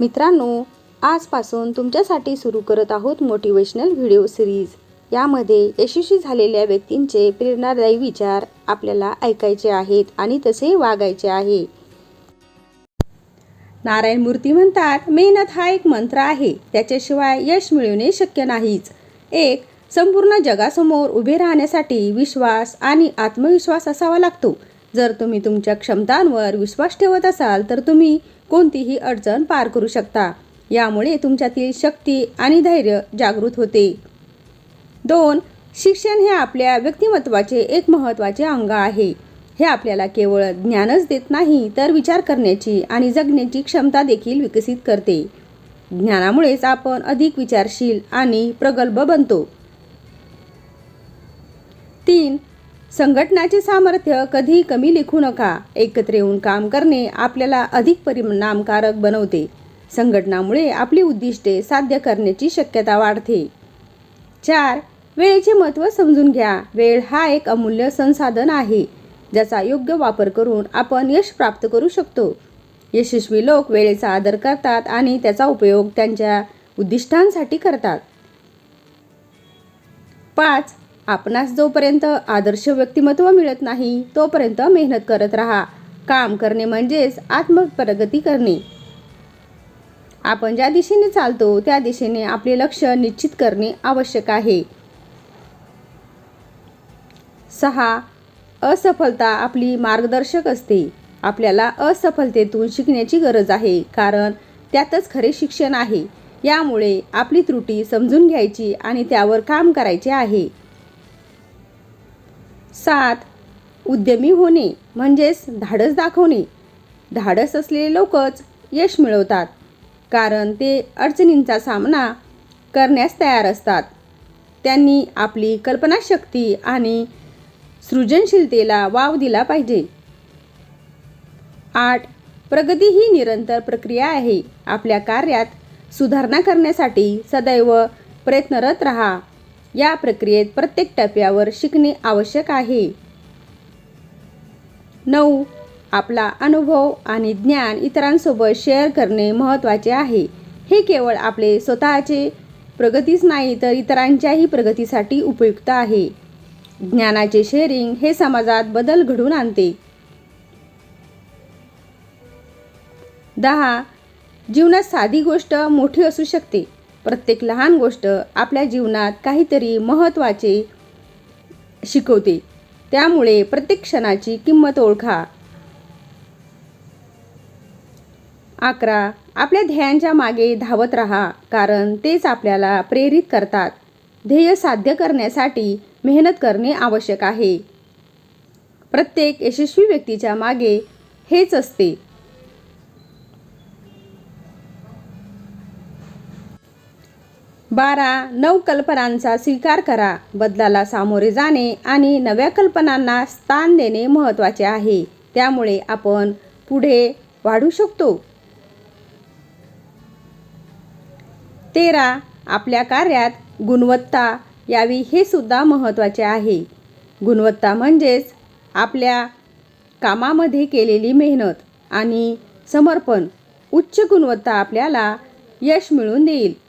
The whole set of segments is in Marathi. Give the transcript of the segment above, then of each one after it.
मित्रांनो आजपासून तुमच्यासाठी सुरू करत आहोत मोटिवेशनल व्हिडिओ सिरीज. यामध्ये यशस्वी झालेल्या व्यक्तींचे प्रेरणादायी विचार आपल्याला ऐकायचे आहेत आणि तसे वागायचे आहे. नारायण मूर्ती म्हणतात मेहनत हा एक मंत्र आहे. त्याच्याशिवाय यश मिळवणे शक्य नाहीच. एक संपूर्ण जगासमोर उभे राहण्यासाठी विश्वास आणि आत्मविश्वास असावा लागतो. जर तुम्ही तुमच्या क्षमतांवर विश्वास ठेवत असाल तर तुम्ही कोणतीही अडचण पार करू शकता. यामुळे तुमच्यातील शक्ती आणि धैर्य जागृत होते. दोन शिक्षण हे आपल्या व्यक्तिमत्वाचे एक महत्त्वाचे अंग आहे. हे आपल्याला केवळ ज्ञानच देत नाही तर विचार करण्याची आणि जगण्याची क्षमता देखील विकसित करते. ज्ञानामुळेच आपण अधिक विचारशील आणि प्रगल्भ बनतो. तीन संघटनाचे सामर्थ्य कधी कमी लेखू नका. एकत्र येऊन काम करणे आपल्याला अधिक परिणामकारक बनवते. संघटनामुळे आपली उद्दिष्टे साध्य करण्याची शक्यता वाढते. चार वेळेचे महत्त्व समजून घ्या. वेळ हा एक अमूल्य संसाधन आहे ज्याचा योग्य वापर करून आपण यश प्राप्त करू शकतो. यशस्वी लोक वेळेचा आदर करतात आणि त्याचा उपयोग त्यांच्या उद्दिष्टांसाठी करतात. पाच आपणास जोपर्यंत आदर्श व्यक्तिमत्व मिळत नाही तोपर्यंत मेहनत करत राहा. काम करणे म्हणजेच आत्मप्रगती करणे. आपण ज्या दिशेने चालतो त्या दिशेने आपले लक्ष निश्चित करणे आवश्यक आहे. सहा. असफलता आपली मार्गदर्शक असते. आपल्याला असफलतेतून शिकण्याची गरज आहे कारण त्यातच खरे शिक्षण आहे. यामुळे आपली त्रुटी समजून घ्यायची आणि त्यावर काम करायचे आहे. सात उद्यमी होणे म्हणजेच धाडस दाखवणे. धाडस असलेले लोकच यश मिळवतात कारण ते अडचणींचा सामना करण्यास तयार असतात. त्यांनी आपली कल्पनाशक्ती आणि सृजनशीलतेला वाव दिला पाहिजे. आठ प्रगती ही निरंतर प्रक्रिया आहे. आपल्या कार्यात सुधारणा करण्यासाठी सदैव प्रयत्नरत रहा. या प्रक्रियेत प्रत्येक टप्प्यावर शिकणे आवश्यक आहे. नऊ. आपला अनुभव आणि ज्ञान इतरांसोबत शेअर करणे महत्त्वाचे आहे. हे केवळ आपले स्वतःचे प्रगतीच नाही तर इतरांच्याही प्रगतीसाठी उपयुक्त आहे. ज्ञानाचे शेअरिंग हे समाजात बदल घडून आणते. दहा. जीवनात साधी गोष्ट मोठी असू शकते. प्रत्येक लहान गोष्ट आपल्या जीवनात काहीतरी महत्त्वाचे शिकवते. त्यामुळे प्रत्येक क्षणाची किंमत ओळखा. अकरा. आपल्या ध्येयांच्या मागे धावत राहा कारण तेच आपल्याला प्रेरित करतात. ध्येय साध्य करण्यासाठी मेहनत करणे आवश्यक आहे. प्रत्येक यशस्वी व्यक्तीच्या मागे हेच असते. बारा नऊ कल्पनांचा स्वीकार करा. बदलाला सामोरे जाणे आणि नव्या कल्पनांना स्थान देणे महत्त्वाचे आहे. त्यामुळे आपण पुढे वाढू शकतो. तेरा आपल्या कार्यात गुणवत्ता यावी हे सुद्धा महत्त्वाचे आहे. गुणवत्ता म्हणजेच आपल्या कामामध्ये केलेली मेहनत आणि समर्पण. उच्च गुणवत्ता आपल्याला यश मिळून देईल.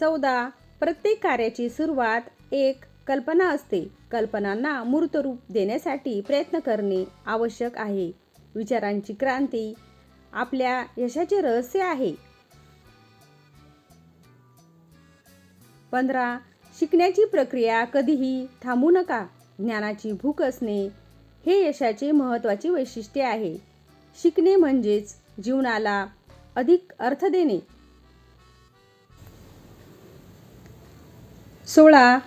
चौदा प्रत्येक कार्याची सुरुवात एक कल्पना असते. कल्पनांना मूर्त रूप देण्यासाठी प्रयत्न करणे आवश्यक आहे. विचारांची क्रांती आपल्या यशाचे रहस्य आहे. पंधरा शिकण्याची प्रक्रिया कधीही थांबू नका. ज्ञानाची भूक असणे हे यशाचे महत्त्वाचे वैशिष्ट्य आहे. शिकणे म्हणजेच जीवनाला अधिक अर्थ देणे. सोळा.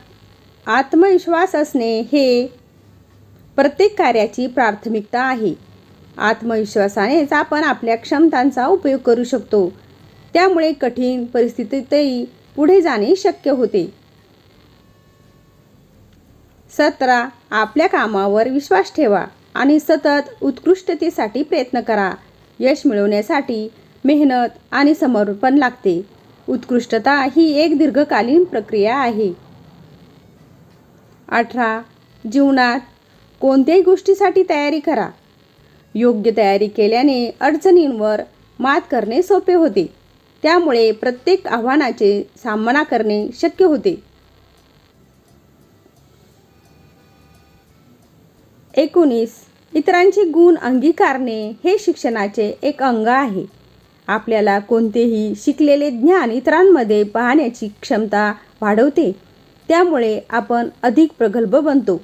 आत्मविश्वास असणे हे प्रत्येक कार्याची प्राथमिकता आहे. आत्मविश्वासानेच आपण आपल्या क्षमतांचा उपयोग करू शकतो. त्यामुळे कठीण परिस्थितीतही पुढे जाणे शक्य होते. सतरा. आपल्या कामावर विश्वास ठेवा आणि सतत उत्कृष्टतेसाठी प्रयत्न करा. यश मिळवण्यासाठी मेहनत आणि समर्पण लागते. उत्कृष्टता ही एक दीर्घकालीन प्रक्रिया आहे. अठरा. जीवनात कोणत्याही गोष्टीसाठी तयारी करा. योग्य तयारी केल्याने अडचणींवर मात करणे सोपे होते. त्यामुळे प्रत्येक आव्हानाचे सामना करणे शक्य होते. एकोणीस. इतरांचे गुण अंगीकारणे हे शिक्षणाचे एक अंग आहे. आपल्याला कोणतेही शिकलेले ज्ञान इतरांमध्ये पाहण्याची क्षमता वाढवते. त्यामुळे आपण अधिक प्रगल्भ बनतो.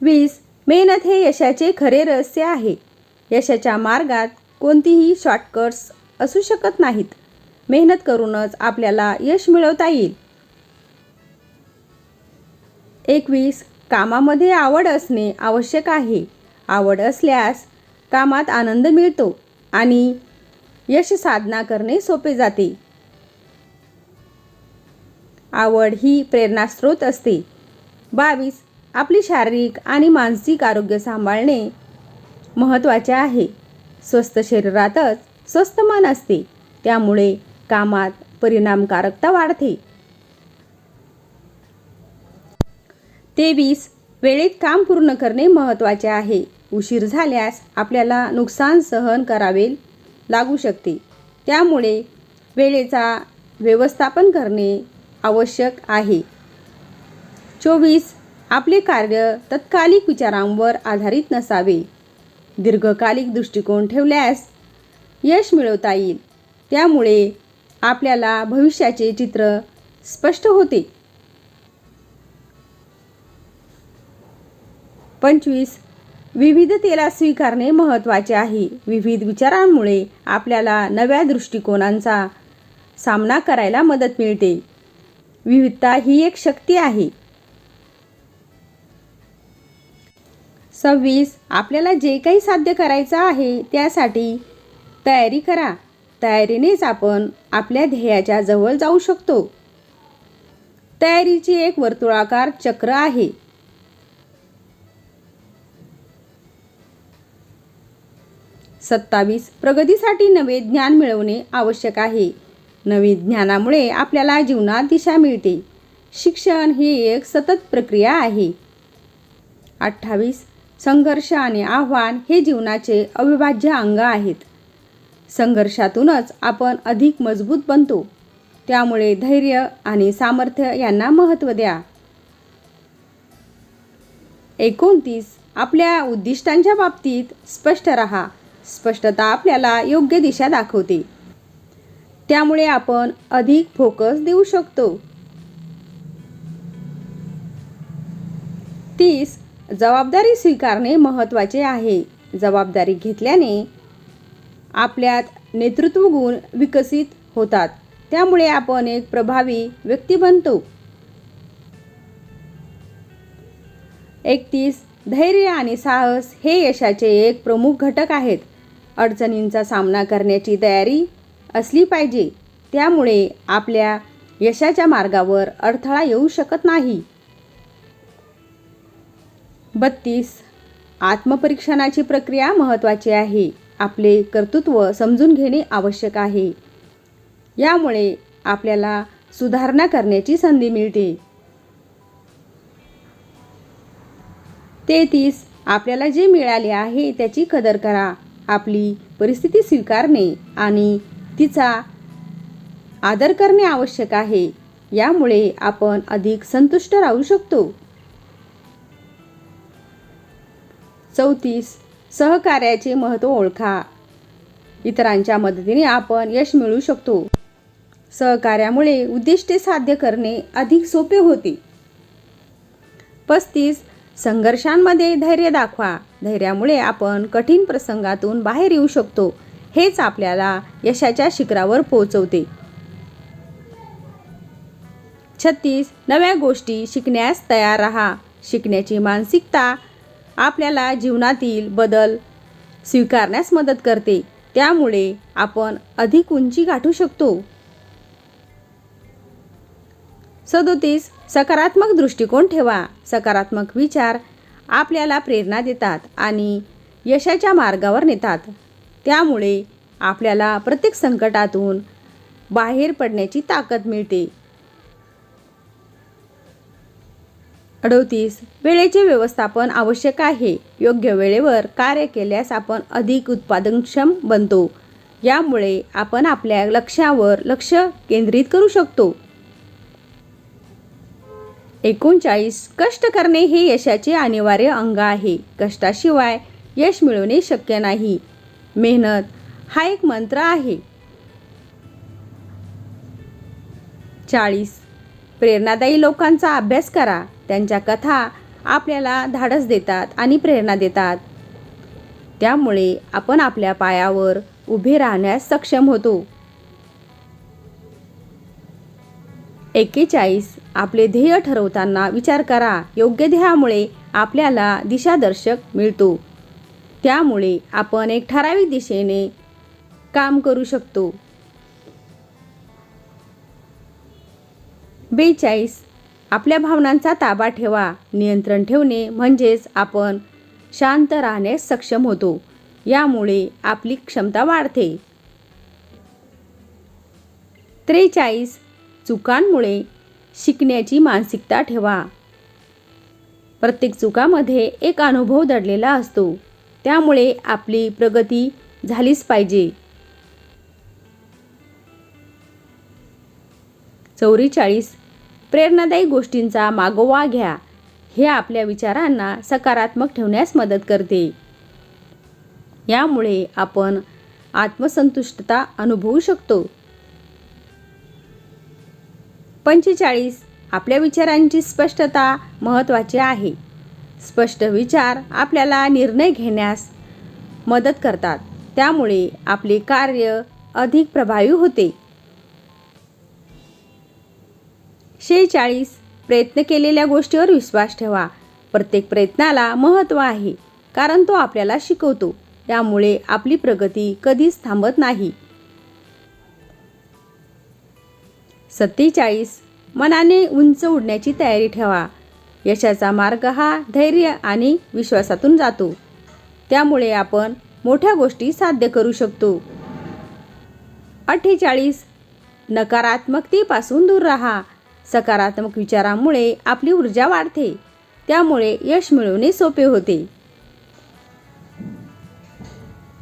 वीस मेहनत हे यशाचे खरे रहस्य आहे. यशाच्या मार्गात कोणतीही शॉर्टकट्स असू शकत नाहीत. मेहनत करूनच आपल्याला यश मिळवता येईल. एकवीस कामामध्ये आवड असणे आवश्यक आहे. आवड असल्यास कामात आनंद मिळतो आणि यश साधना करणे सोपे जाते. आवड ही प्रेरणास्रोत असते. बावीस आपली शारीरिक आणि मानसिक आरोग्य सांभाळणे महत्त्वाचे आहे. स्वस्थ शरीरातच स्वस्थ मन असते. त्यामुळे कामात परिणामकारकता वाढते. तेवीस वेळेत काम पूर्ण करणे महत्त्वाचे आहे. उशीर झाल्यास आपल्याला नुकसान सहन करावे लागू शकते. त्यामुळे वेळेचा व्यवस्थापन करणे आवश्यक आहे. चोवीस आपले कार्य तत्कालिक विचारांवर आधारित नसावे. दीर्घकालिक दृष्टिकोन ठेवल्यास यश मिळवता येईल. त्यामुळे आपल्याला भविष्याचे चित्र स्पष्ट होते. पंचवीस विविधतेला स्वीकारणे महत्त्वाचे आहे. विविध विचारांमुळे आपल्याला नव्या दृष्टिकोनांचा सामना करायला मदत मिळते. विविधता ही एक शक्ती आहे. सव्वीस. आपल्याला जे काही साध्य करायचं आहे त्यासाठी तयारी करा. तयारीनेच आपण आपल्या ध्येयाच्या जवळ जाऊ शकतो. तयारीची एक वर्तुळाकार चक्र आहे. सत्तावीस प्रगतीसाठी नवे ज्ञान मिळवणे आवश्यक आहे. नवीन ज्ञानामुळे आपल्याला जीवनात दिशा मिळते. शिक्षण ही एक सतत प्रक्रिया आहे. अठ्ठावीस संघर्ष आणि आव्हान हे जीवनाचे अविभाज्य अंग आहेत. संघर्षातूनच आपण अधिक मजबूत बनतो. त्यामुळे धैर्य आणि सामर्थ्य यांना महत्त्व द्या. एकोणतीस आपल्या उद्दिष्टांच्या बाबतीत स्पष्ट रहा. स्पष्टता आपल्याला योग्य दिशा दाखवते. त्यामुळे आपण अधिक फोकस देऊ शकतो. तीस. जबाबदारी स्वीकारणे महत्त्वाचे आहे. जबाबदारी घेतल्याने आपल्यात नेतृत्व गुण विकसित होतात. त्यामुळे आपण एक प्रभावी व्यक्ती बनतो. एकतीस. धैर्य आणि साहस हे यशाचे एक प्रमुख घटक आहेत. अडचणींचा सामना करण्याची तयारी असली पाहिजे. त्यामुळे आपल्या यशाच्या मार्गावर अडथळा येऊ शकत नाही. बत्तीस. आत्मपरीक्षणाची प्रक्रिया महत्त्वाची आहे. आपले कर्तृत्व समजून घेणे आवश्यक आहे. यामुळे आपल्याला सुधारणा करण्याची संधी मिळते. तेहतीस. आपल्याला जे मिळाले आहे त्याची कदर करा. आपली परिस्थिती स्वीकारणे आणि तिचा आदर करणे आवश्यक आहे. यामुळे आपण अधिक संतुष्ट राहू शकतो. चौतीस. सहकार्याचे महत्त्व ओळखा. इतरांच्या मदतीने आपण यश मिळवू शकतो. सहकार्यामुळे उद्दिष्टे साध्य करणे अधिक सोपे होते. पस्तीस. संघर्षांमध्ये धैर्य दाखवा. धैर्यामुळे आपण कठीण प्रसंगातून बाहेर येऊ शकतो. हेच आपल्याला यशाच्या शिखरावर पोहोचवते. छत्तीस नव्या गोष्टी शिकण्यास तयार राहा. शिकण्याची मानसिकता आपल्याला जीवनातील बदल स्वीकारण्यास मदत करते. त्यामुळे आपण अधिक उंची गाठू शकतो. सदोतीस सकारात्मक दृष्टिकोन ठेवा. सकारात्मक विचार आपल्याला प्रेरणा देतात आणि यशाच्या मार्गावर नेतात. त्यामुळे आपल्याला प्रत्येक संकटातून बाहेर पडण्याची ताकद मिळते. अडोतीस वेळेचे व्यवस्थापन आवश्यक आहे. योग्य वेळेवर कार्य केल्यास आपण अधिक उत्पादनक्षम बनतो. यामुळे आपण आपल्या लक्ष्यावर लक्ष केंद्रित करू शकतो. एकोणचाळीस कष्ट करणे हे यशाचे अनिवार्य अंग आहे. कष्टाशिवाय यश मिळवणे शक्य नाही. मेहनत हा एक मंत्र आहे. चाळीस प्रेरणादायी लोकांचा अभ्यास करा. त्यांच्या कथा आपल्याला धाडस देतात आणि प्रेरणा देतात. त्यामुळे आपण आपल्या पायावर उभे राहण्यास सक्षम होतो. एकेचाळीस आपले ध्येय ठरवताना विचार करा. योग्य ध्येयामुळे आपल्याला दिशादर्शक मिळतो. त्यामुळे आपण एक ठराविक दिशेने काम करू शकतो. बेचाळीस. आपल्या भावनांचा ताबा ठेवा. नियंत्रण ठेवणे म्हणजेच आपण शांत राहण्यास सक्षम होतो. यामुळे आपली क्षमता वाढते. त्रेचाळीस. चुकांमुळे शिकण्याची मानसिकता ठेवा. प्रत्येक चुकामध्ये एक अनुभव दडलेला असतो. त्यामुळे आपली प्रगती झालीच पाहिजे. चौवेचाळीस. प्रेरणादायी गोष्टींचा मागोवा घ्या. हे आपल्या विचारांना सकारात्मक ठेवण्यास मदत करते. यामुळे आपण आत्मसंतुष्टता अनुभवू शकतो. पंचेचाळीस. आपल्या विचारांची स्पष्टता महत्त्वाची आहे. स्पष्ट विचार आपल्याला निर्णय घेण्यास मदत करतात. त्यामुळे आपले कार्य अधिक प्रभावी होते. शेहेचाळीस. प्रयत्न केलेल्या गोष्टीवर विश्वास ठेवा. प्रत्येक प्रयत्नाला महत्त्व आहे कारण तो आपल्याला शिकवतो. त्यामुळे आपली प्रगती कधीच थांबत नाही. सत्तेचाळीस. मनाने उंच उडण्याची तयारी ठेवा. यशाचा मार्ग हा धैर्य आणि विश्वासातून जातो. त्यामुळे आपण मोठ्या गोष्टी साध्य करू शकतो. अठ्ठेचाळीस. नकारात्मकतेपासून दूर राहा. सकारात्मक विचारामुळे आपली ऊर्जा वाढते. त्यामुळे यश मिळवणे सोपे होते.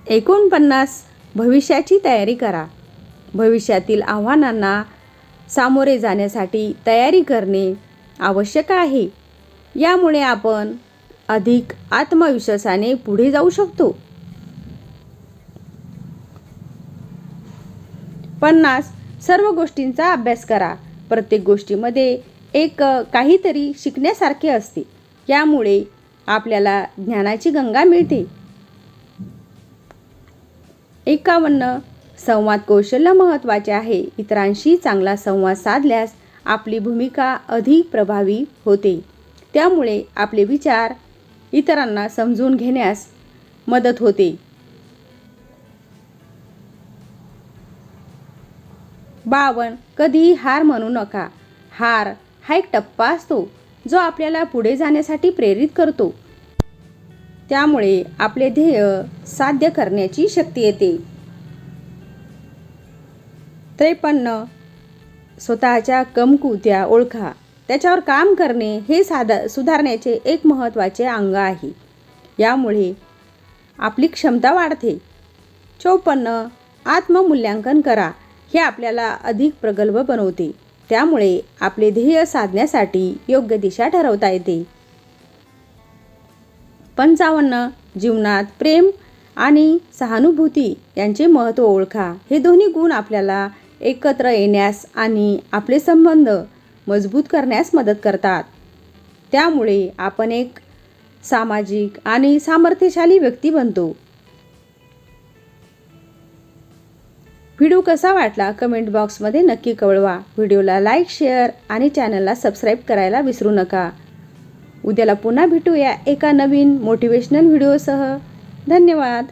एकोणपन्नास. भविष्याची तयारी करा. भविष्यातील आव्हानांना सामोरे जाण्यासाठी तयारी करणे आवश्यक आहे. यामुळे आपण अधिक आत्मविश्वासाने पुढे जाऊ शकतो. पन्नास सर्व गोष्टींचा अभ्यास करा. प्रत्येक गोष्टीमध्ये एक काहीतरी शिकण्यासारखे असते. यामुळे आपल्याला ज्ञानाची गंगा मिळते. एकावन्न संवाद कौशल्य महत्त्वाचे आहे. इतरांशी चांगला संवाद साधल्यास आपली भूमिका अधिक प्रभावी होते. त्यामुळे आपले विचार इतरांना समजून घेण्यास मदत होते. बावन कधीही हार म्हणू नका. हार हा एक टप्पा असतो जो आपल्याला पुढे जाण्यासाठी प्रेरित करतो. त्यामुळे आपले ध्येय साध्य करण्याची शक्ती येते. त्रेपन्न स्वतःच्या कमकुत्या ओळखा. त्याच्यावर काम करणे हे साधा सुधारण्याचे एक महत्त्वाचे अंग आहे. यामुळे आपली क्षमता वाढते. चौपन्न. आत्ममूल्यांकन करा. हे आपल्याला अधिक प्रगल्भ बनवते. त्यामुळे आपले ध्येय साधण्यासाठी योग्य दिशा ठरवता येते. पंचावन्न. जीवनात प्रेम आणि सहानुभूती यांचे महत्त्व ओळखा. हे दोन्ही गुण आपल्याला एकत्र येण्यास आणि आपले संबंध मजबूत करण्यास मदत करतात. त्यामुळे आपण एक सामाजिक आणि सामर्थ्यशाली व्यक्ती बनतो. व्हिडिओ कसा वाटला कमेंट बॉक्समध्ये नक्की कळवा. व्हिडिओला लाईक शेअर आणि चॅनलला सबस्क्राईब करायला विसरू नका. उद्याला पुन्हा भेटूया एका नवीन मोटिवेशनल व्हिडिओसह. धन्यवाद.